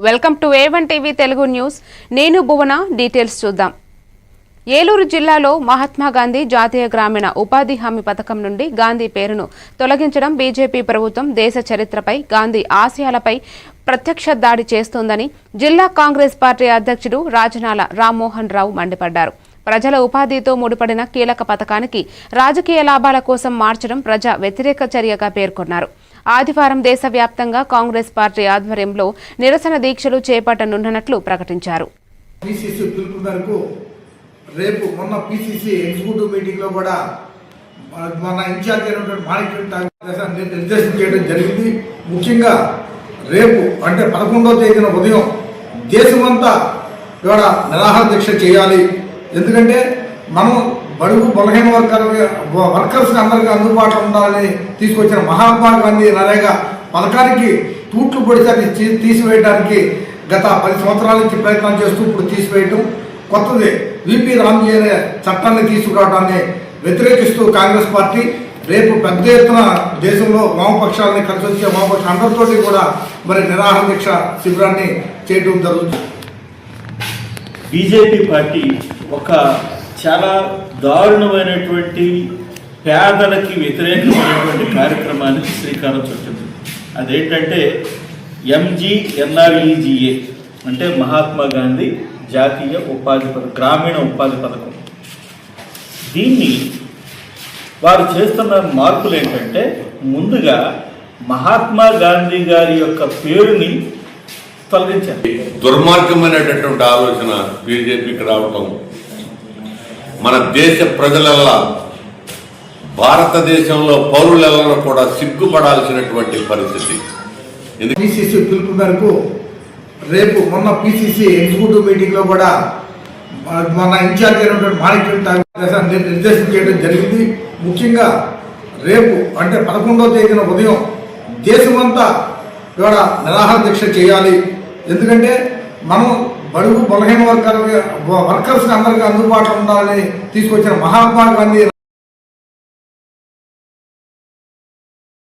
Welcome to A one TV Telugu news. నేను Bhuvana details చూద్దాం. ఏలూరు జిల్లాలో మహాత్మా గాంధీ జాతీయ గ్రామీణ ఉపాధి హామీ పథకం నుండి గాంధీ పేరును తొలగించడం బీజేపీ ప్రభుత్వం దేశ చరిత్రపై గాంధీ ఆశయాలపై ప్రత్యక్ష దాడి చేస్తోందని జిల్లా కాంగ్రెస్ పార్టీ అధ్యక్షుడు రాజనాల రామ్మోహన్ రావు మండిపడ్డారు. ప్రజల ఉపాధితో ముడిపడిన కీలక పథకానికి రాజకీయ లాభాల కోసం మార్చడం ప్రజా వ్యతిరేక చర్యగా పేర్కొన్నారు. ఆదివారం దేశవ్యాప్తంగా కాంగ్రెస్ పార్టీ ఆధ్వర్యంలో నిరసన దీక్షలు చేపట్టనున్నట్లు ప్రకటించారు. రేపు మొన్న ఎగ్జిక్యూటివ్ కూడా మన- ఇన్ఛార్జ్ అయినటువంటి మాణిక్యం నిర్దేశం చేయడం జరిగింది. ముఖ్యంగా రేపు అంటే పదకొండవ తేదీన ఉదయం దేశమంతా ఇవాళ నిరాహార దీక్ష చేయాలి. ఎందుకంటే మనం బడుగు బలహీన వర్గాల వర్కర్స్ అందరికీ అందుబాటులో ఉండాలని తీసుకొచ్చిన మహాత్మా గాంధీ నరేగా పథకానికి తూట్లు పొడిచాన్ని తీసివేయడానికి గత పది సంవత్సరాల నుంచి ప్రయత్నం చేస్తూ ఇప్పుడు తీసివేయటం కొత్తది. విపి రామ్జీ అనే చట్టాన్ని తీసుకురావడాన్ని వ్యతిరేకిస్తూ కాంగ్రెస్ పార్టీ రేపు పెద్ద ఎత్తున దేశంలో వామపక్షాలని కలిసి వచ్చే వామపక్ష అందరితోటి కూడా మరి నిరాహార దీక్ష శిబిరాన్ని చేయడం జరుగుతుంది. బీజేపీ పార్టీ ఒక చాలా దారుణమైనటువంటి పేదలకి వ్యతిరేకమైనటువంటి కార్యక్రమానికి శ్రీకారం చుట్టింది. అదేంటంటే ఎంజీఎన్ఆర్ఈజిఏ అంటే మహాత్మా గాంధీ జాతీయ ఉపాధి పథకం గ్రామీణ ఉపాధి పథకం. దీన్ని వారు చేస్తున్న మార్పులు ఏంటంటే ముందుగా మహాత్మా గాంధీ గారి యొక్క పేరుని తొలగించారు. దుర్మార్గమైనటువంటి ఆలోచన బీజేపీకి రావటం మన దేశ ప్రజలల్లా భారతదేశంలో పౌరులలో కూడా సిగ్గుపడాల్సినటువంటి పరిస్థితి. పిసిసి పిలుపు మేరకు రేపు మొన్న పిసిసి ఎగ్జిక్యూటివ్ మీటింగ్లో కూడా మన- ఇన్ఛార్జ్ అయినటువంటి మాణిక్యం ఠాగూర్ నిర్దేశం చేయడం జరిగింది. ముఖ్యంగా రేపు అంటే పదకొండవ తేదీన ఉదయం దేశమంతా ఇవాళ నిరాహార దీక్ష చేయాలి. ఎందుకంటే మనం బడుగు బలహీన వర్గాల వర్కర్స్ అందరికీ అందుబాటులో ఉండాలని తీసుకొచ్చిన మహాత్మా గాంధీ